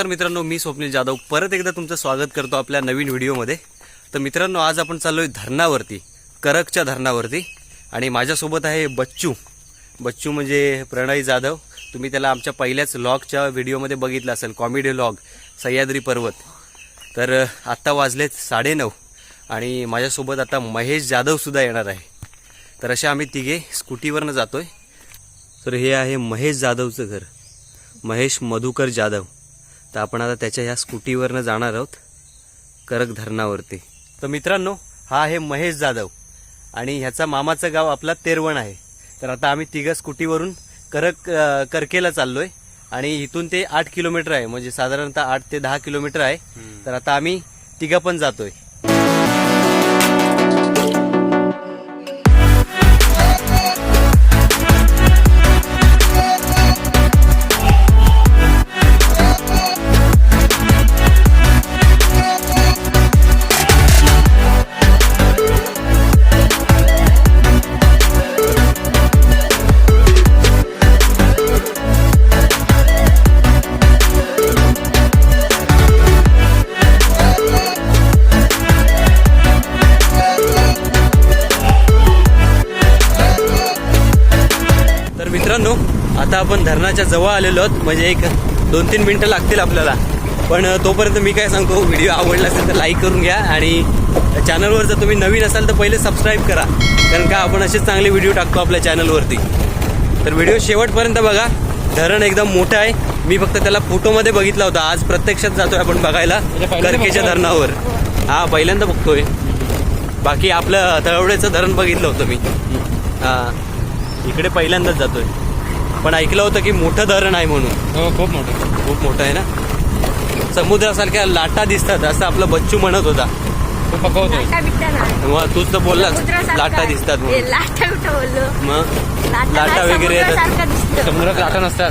नमस्कार मित्रांनो मी स्वप्नील जाधव. परत एकदा तुमचं स्वागत करतो आपल्या नवीन व्हिडिओमध्ये. तर मित्रांनो आज आपण चाललोय धरणावरती करकच्या धरणावरती. आणि माझ्यासोबत आहे बच्चू. बच्चू म्हणजे प्रणय जाधव. तुम्ही त्याला आमच्या पहिल्याच लॉगच्या व्हिडिओमध्ये बघितलं असेल कॉमेडी लॉग सह्याद्री पर्वत. तर आत्ता वाजलेत साडेनऊ आणि माझ्यासोबत आता महेश जाधवसुद्धा येणार आहे. तर असे आम्ही तिघे स्कूटीवरनं जातोय. तर हे आहे महेश जाधवचं घर. महेश मधुकर जाधव. तर आपण आता त्याच्या ह्या स्कूटीवरनं जाणार आहोत करक धरणावरती. तर मित्रांनो हा आहे महेश जाधव आणि ह्याचा मामाचं गाव आपला तेरवण आहे. तर आता आम्ही तिघं स्कूटीवरून करक करकेला चाललोय आणि इथून ते आठ किलोमीटर आहे. म्हणजे साधारणतः आठ ते दहा किलोमीटर आहे. तर आता आम्ही तिघं पण जातोय. आता आपण धरणाच्या जवळ आलेलो आहोत. म्हणजे एक दोन तीन मिनटं लागतील आपल्याला. पण तोपर्यंत मी काय सांगतो व्हिडिओ आवडला असेल तर लाईक करून घ्या आणि चॅनलवर जर तुम्ही नवीन असाल तर पहिले सबस्क्राईब करा. कारण का आपण असेच चांगले व्हिडिओ टाकतो आपल्या चॅनलवरती तर व्हिडिओ शेवटपर्यंत बघा. धरण एकदम मोठं आहे. मी फक्त त्याला फोटोमध्ये बघितला होता. आज प्रत्यक्षात जातोय आपण बघायला. पहिल्यांदा करकेच्या? धरणावर. हा पहिल्यांदा बघतोय. बाकी आपलं तळवड्याचं धरण बघितलं होतं मी. हा. इकडे पहिल्यांदाच जातोय. पण ऐकलं होतं की मोठं धरण आहे म्हणून. हो खूप मोठं. खूप मोठं आहे ना? समुद्रासारख्या लाटा दिसतात असं आपलं बच्चू म्हणत होता. लाटा नाही मग तूच तर बोललास समुद्रासारखं लाटा आहे. दिसतात हे म्हणून लाटा कुठं बोललो. मग? लाटा वगैरे येतात. समुद्रासारखं दिसतं. समुद्रात लाटा नसतात.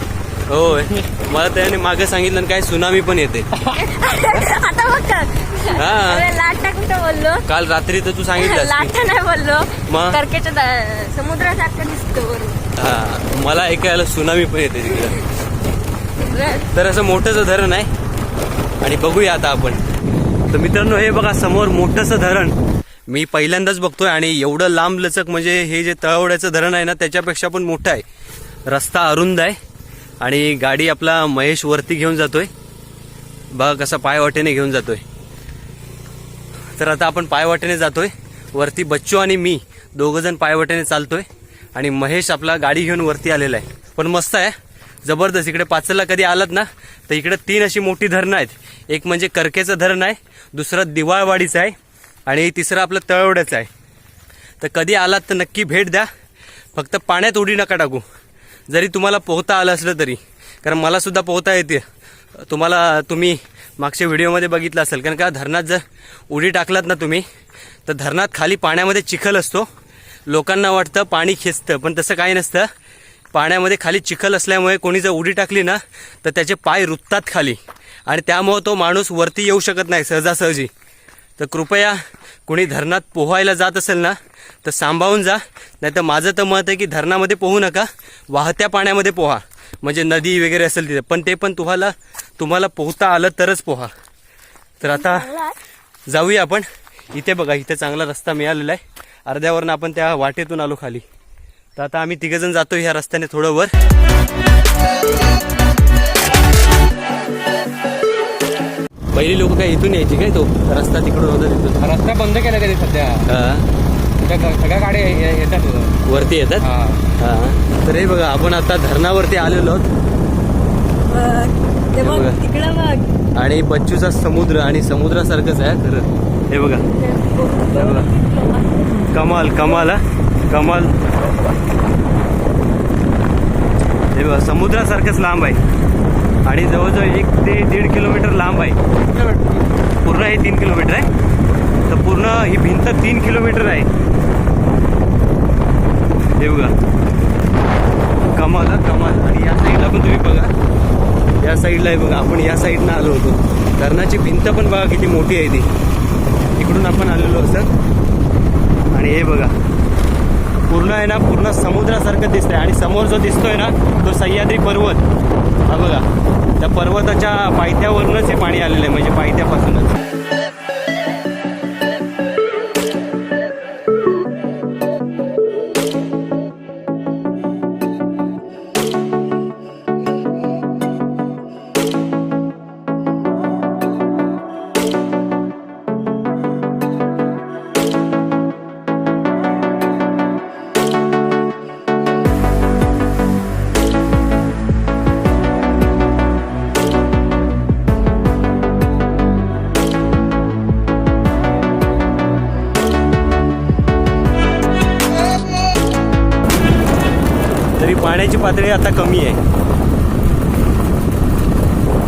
होय. मला त्याने मागे सांगितलं काय सुनामी पण येते. आता बघ का. हा. अरे लाटा कुठं बोललो? काल रात्री तर तू सांगितलं लाटा नाही बोललो. मग? करकेच्या दा- समुद्रासारखं दिसतं वरून. हा मला ऐकायला सुनामी पण येते तिकडे. तर असं मोठंसं धरण आहे. आणि बघूया आता आपण. तर मित्रांनो हे बघा समोर मोठंसं धरण. मी पहिल्यांदाच बघतोय आणि एवढं लांब लचक म्हणजे हे जे तळवड्याचं धरण आहे ना त्याच्यापेक्षा पण मोठं आहे. रस्ता अरुंद आहे. आणि गाडी आपला महेश वरती घेऊन जातोय. बघा कसा पायवाटेने घेऊन जातोय. तर आता आपण पायवाटेने जातोय. वरती बच्चू आणि मी दोघंजण पायवाटेने चालतोय. आणि महेश आपला गाडी घेऊन वरती आलेला आहे. पण मस्त आहे. जबरदस्त. इकडे पाचला कधी आलात ना तर इकडे तीन अशी मोठी धरणं आहेत. एक म्हणजे करकेचं धरण आहे दुसरं दिवाळवाडीचं आहे आणि तिसरं आपलं तळवड्याचं आहे. तर कधी आलात तर नक्की भेट द्या. फक्त पाण्यात उडी नका टाकू. जरी तुम्हाला पोहता आलं असलं तरी. कारण मला सुद्धा पोहता येते. तुम्हाला तुम्ही मागच्या व्हिडिओमध्ये बघितलं असेल. कारण का धरणात जर उडी टाकलात ना तुम्ही तर धरणात खाली पाण्यामध्ये चिखल असतो. लोकांना वाटतं पाणी खेचतं पण तसं काही नसतं. पाण्यामध्ये खाली चिखल असल्यामुळे कोणी जर उडी टाकली ना तर त्याचे पाय रुततात खाली. आणि त्यामुळं तो माणूस वरती येऊ शकत नाही सहजासहजी. तर कृपया कोणी धरणात पोहायला जात असेल ना तर सांभाळून जा. नाही तर माझं तर मत आहे की धरणामध्ये पोहू नका वाहत्या पाण्यामध्ये पोहा. म्हणजे नदी वगैरे असेल तिथे. पण ते पण तुम्हाला तुम्हाला पोहता आलं तरच पोहा. तर आता जाऊया आपण. इथे बघा इथे चांगला रस्ता मिळालेला आहे. अर्ध्यावरनं आपण त्या वाटेतून आलो खाली. तर आता आम्ही तिघजण जातो ह्या रस्त्याने थोडं वर. पहिली लोक काय इथून यायची काय तो? रस्ता तिकडून होता तिथून. रस्ता बंद केला तरी सध्या हा. सगळ्या गाड्या येतात. वरती येतात? हा. तर हे बघा आपण आता धरणावरती आलेलो आहोत. आणि बच्चूचा समुद्र आणि समुद्रासारखंच आहे खरं. हे बघा. हे बघा. कमाल कमाल हा? कमाल. हे बघा समुद्रासारखंच लांब आहे. आणि जवळजवळ एक ते दीड किलोमीटर लांब आहे. पूर्ण हे तीन किलोमीटर आहे. तर पूर्ण ही भिंत तीन किलोमीटर आहे. हे बघा. कमाल हा, कमाल. आणि या साईडला पण तुम्ही बघा. या साईडला आहे बघा आपण या साईडनं आलो होतो. धरणाची भिंत पण बघा किती मोठी आहे ती. इकडून आपण आलेलो असं. आणि हे बघा. पूर्ण आहे ना पूर्ण समुद्रासारखं दिसतंय. आणि समोर जो दिसतोय ना तो सह्याद्री पर्वत. हा बघा. त्या पर्वताच्या पायथ्यावरूनच हे पाणी आलेलं आहे म्हणजे पायथ्यापासूनच. पाण्याची पातळी आता कमी आहे.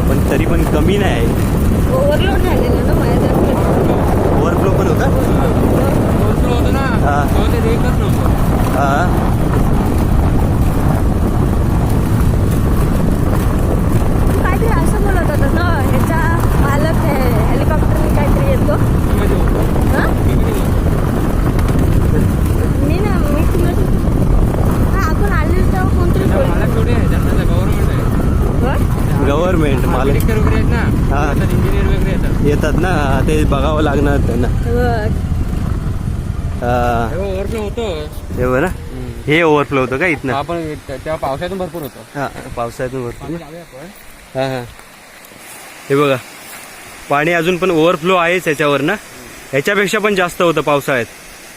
पण तरी पण कमी नाही. आहे ओव्हरलोड झालेलं ना माझ्या ओव्हरफ्लो पण होता? ना. हा. ते एकच नव्हतं हा तू काहीतरी असं बोलत होता ना ह्याचा मालक हेलिकॉप्टरने काहीतरी येतो मध्ये होतं. हा मी ना मी तुला हा आपण आलेलो तेव्हा कोणतरी त्या बोलतो मालक थोडी आहे त्यांना गव्हर्नमेंट आहे गव्हर्नमेंट मालक Architecture वगैरे आहेत ना हा. इंजिनियर वगैरे येतात ना ते बघावं लागणार त्यांना. हा, ओव्हरफ्लो होतो. हे हे ओव्हरफ्लो होतं का इथनं? आपण तेव्हा पावसातून भरपूर होतं. हा पावसाळ्यातून भरपूर. हा हा. हे बघा. पाणी अजून पण ओव्हरफ्लो आहेच ह्याच्यावर ना. ह्याच्यापेक्षा पण जास्त होतं पावसाळ्यात.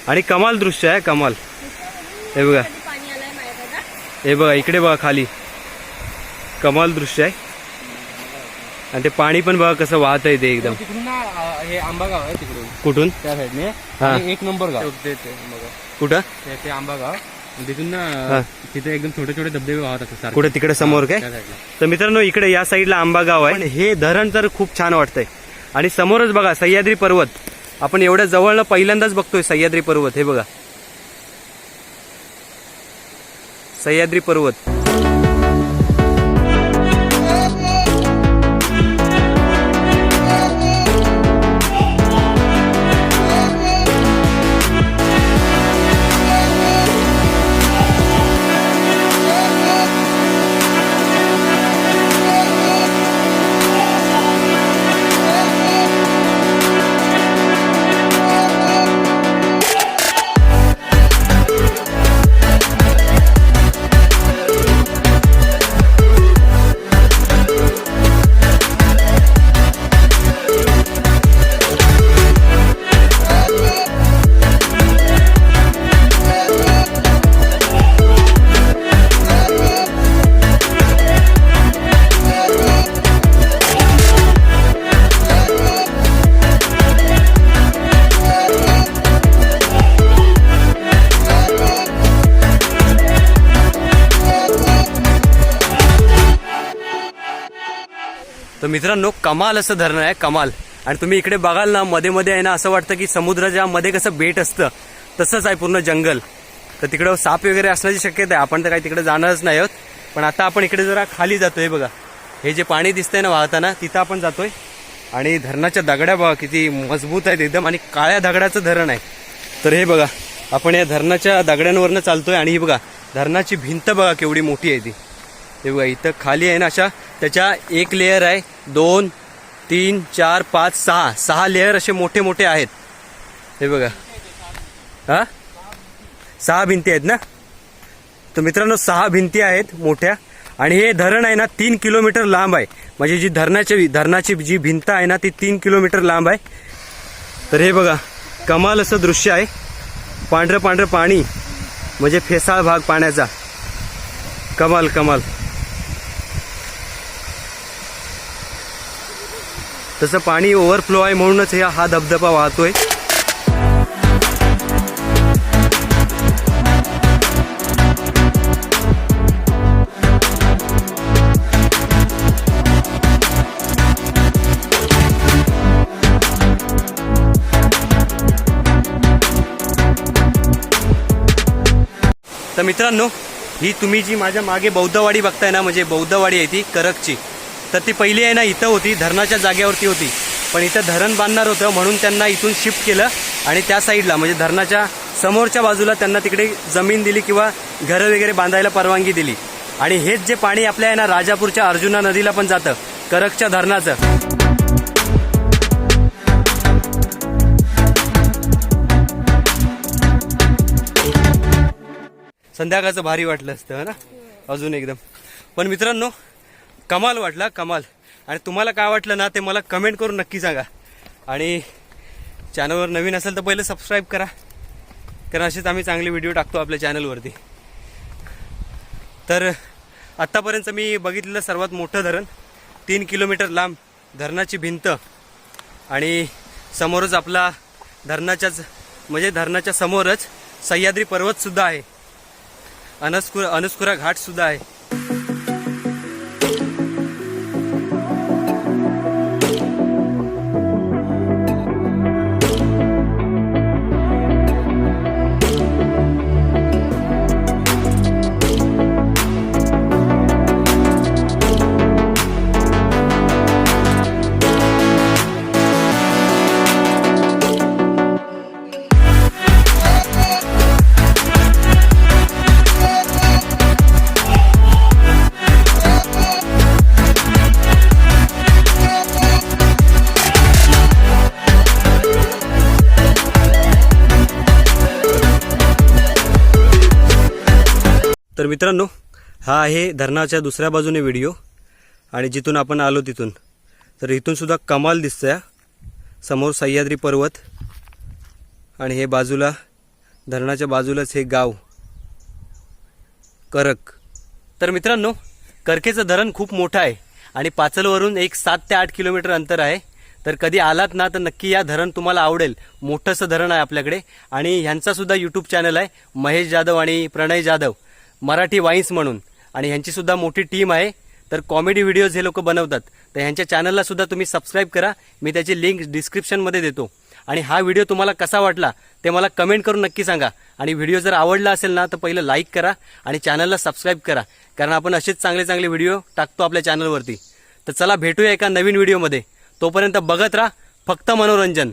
आणि कमाल दृश्य आहे कमाल. हे बघा. पाणी आलंय माझ्याकडे? हे बघा इकडे बघा खाली. कमाल दृश्य आहे. आणि ते पाणी पण बघा कसं वाहत आहे ते एकदम. तिकडून ना अ, हे आंबा गाव आहे तिकडून. कुठून? त्या साईडने. हा. आणि एक नंबर गाव. ते ते. कुठं? ते- ते आंबा गाव आणि तिथून हा. ना तिथे एकदम छोटे छोटे धबधबे वाहत असतात सारखे. कुठे? तिकडे समोर काय? त्या साईडला. तर मित्रांनो इकडे या साईडला आंबा गाव आहे. पण हे धरण तर खूप छान वाटतंय. आणि समोरच बघा सह्याद्री पर्वत. आपण एवढ्या जवळनं पहिल्यांदाच बघतोय सह्याद्री पर्वत हे बघा. सह्याद्री पर्वत. तर मित्रांनो कमाल असं धरण आहे कमाल. आणि तुम्ही इकडे बघाल ना मध्ये मध्ये आहे ना असं वाटतं की समुद्राच्या मध्ये कसं बेट असतं तसंच आहे पूर्ण जंगल. तर तिकडं साप वगैरे असण्याची शक्यता आहे. आपण तर काही तिकडे जाणारच नाही आहोत. पण आता आपण इकडे जरा खाली जातोय बघा. हे जे पाणी दिसतंय ना वाहताना तिथं आपण जातोय. आणि धरणाच्या दगड्या बघा किती मजबूत आहेत एकदम. आणि काळ्या दगडाचं धरण आहे. तर हे बघा आपण या धरणाच्या दगड्यांवरनं चालतोय. आणि ही बघा धरणाची भिंत बघा केवढी मोठी आहे ती. हे बघा इथं खाली आहे ना अशा त्याच्या एक लेअर आहे. दोन तीन चार पाच सहा. सहा लेअर असे मोठे मोठे आहेत. हे बघा. हा? सहा भिंती आहेत ना? तर मित्रांनो सहा भिंती आहेत मोठ्या. आणि हे धरण आहे ना तीन किलोमीटर लांब आहे. म्हणजे जी धरणाची धरणाची जी भिंत आहे ना ती तीन किलोमीटर लांब आहे. तर हे बघा कमाल असं दृश्य आहे. पांढरं पांढरं पाणी. म्हणजे फेसाळ भाग पाण्याचा. कमाल कमाल. तसं पाणी ओव्हरफ्लो आहे म्हणूनच हे हा धबधबा वाहतोय. तर मित्रांनो ही तुम्ही जी माझ्या मागे बौद्धवाडी बघताय ना म्हणजे बौद्धवाडी आहे ती करकची. तर ती पहिली आहे ना इथं होती धरणाच्या जागेवरती होती. पण इथं धरण बांधणार होतं म्हणून त्यांना इथून शिफ्ट केलं आणि त्या साईडला म्हणजे धरणाच्या समोरच्या बाजूला त्यांना तिकडे जमीन दिली किंवा घरं वगैरे बांधायला परवानगी दिली. आणि हेच जे पाणी आपल्या आहे ना राजापूरच्या अर्जुना नदीला पण जातं करकच्या धरणाचं. संध्याकाळचं भारी वाटलं असतं ना? अजून एकदम. पण मित्रांनो कमाल वाटला कमाल. आणि तुम्हाला काय वाटलं ना ते मला कमेंट करून नक्की सांगा. आणि चॅनलवर नवीन असेल तर पहिलं सबस्क्राईब करा. कारण असेच आम्ही चांगले व्हिडिओ टाकतो आपल्या चॅनलवरती तर आत्तापर्यंत मी बघितलेलं सर्वात मोठं धरण तीन किलोमीटर लांब धरणाची भिंत. आणि समोरच आपला धरणाच्याच म्हणजे धरणाच्या समोरच सह्याद्री पर्वतसुद्धा आहे. अनस्कुरा अनस्कुरा घाटसुद्धा आहे. हा आहे धरणाच्या दुसऱ्या बाजूने व्हिडिओ. आणि जिथून आपण आलो तिथून. तर इथूनसुद्धा कमाल दिसतं समोर सह्याद्री पर्वत. आणि हे बाजूला धरणाच्या बाजूलाच हे गाव. करक. तर मित्रांनो करकेचं धरण खूप मोठं आहे. आणि पाचलवरून एक सात ते आठ किलोमीटर अंतर आहे. तर कधी आलात ना तर नक्की या धरण तुम्हाला आवडेल. मोठंसं धरण आहे आपल्याकडे. आणि ह्यांचासुद्धा यूट्यूब चॅनल आहे. महेश जाधव आणि प्रणय जाधव. मराठी वाईन्स म्हणून. आणि ह्यांची सुद्धा मोठी टीम आहे. तर कॉमेडी व्हिडिओज हे लोक बनवतात. तर ह्यांच्या चॅनलला सुद्धा तुम्ही सबस्क्राईब करा. मी त्याची लिंक डिस्क्रिप्शनमध्ये देतो. आणि हा व्हिडिओ तुम्हाला कसा वाटला ते मला कमेंट करून नक्की सांगा. आणि व्हिडिओ जर आवडला असेल ना तर पहिलं लाईक करा आणि चॅनलला सबस्क्राईब करा. कारण आपण असेच चांगले चांगले व्हिडिओ टाकतो आपल्या चॅनलवरती तर चला भेटूया एका नवीन व्हिडिओमध्ये तोपर्यंत बघत राहा फक्त मनोरंजन.